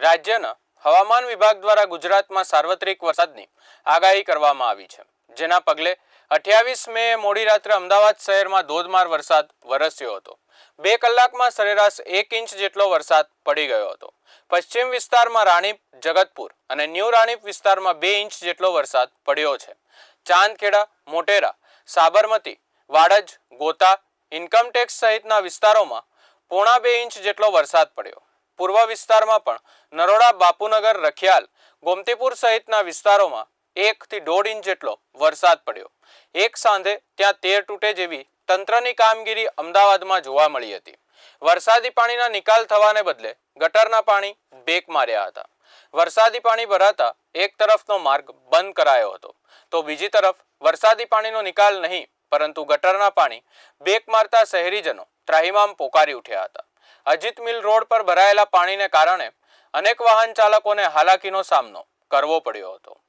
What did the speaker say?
રાજ્યના હવામાન વિભાગ દ્વારા ગુજરાતમાં સાર્વત્રિક વરસાદની આગાહી કરવામાં આવી છે. જેના પગલે અઠ્યાવીસ મે મોડી રાત્રે અમદાવાદ શહેરમાં ધોધમાર વરસાદ વરસ્યો હતો. બે કલાકમાં સરેરાશ એક ઇંચ જેટલો વરસાદ પડી ગયો હતો. પશ્ચિમ વિસ્તારમાં રાણીપ, જગતપુર અને ન્યૂ રાણીપ વિસ્તારમાં બે ઇંચ જેટલો વરસાદ પડ્યો છે. ચાંદખેડા, મોટેરા, સાબરમતી, વાડજ, ગોતા, ઇન્કમટેક્સ સહિતના વિસ્તારોમાં પોણા બે ઇંચ જેટલો વરસાદ પડ્યો. પૂર્વ વિસ્તારમાં પણ નરોડા બાપુનગર રખિયાલ ગોમતીપુર સહિતના વિસ્તારોમાં એકથી દોઢ ઇંચ જેટલો વરસાદ પડ્યો. એક સાંધે ત્યાં તેર તૂટે જેવી તંત્રની કામગીરી અમદાવાદમાં જોવા મળી હતી. વરસાદી પાણીના નિકાલ થવાને બદલે ગટરના પાણી બેક માર્યા હતા. વરસાદી પાણી ભરાતા એક તરફનો માર્ગ બંધ કરાયો હતો. તો બીજી તરફ વરસાદી પાણીનો નિકાલ નહીં, પરંતુ ગટરના પાણી બેક મારતા શહેરીજનો ત્રાહિમામ પોકારી ઉઠ્યા હતા. અજીત મિલ રોડ પર ભરાયેલા પાણીને કારણે અનેક વાહન ચાલકોને હાલાકીનો સામનો કરવો પડ્યો હતો.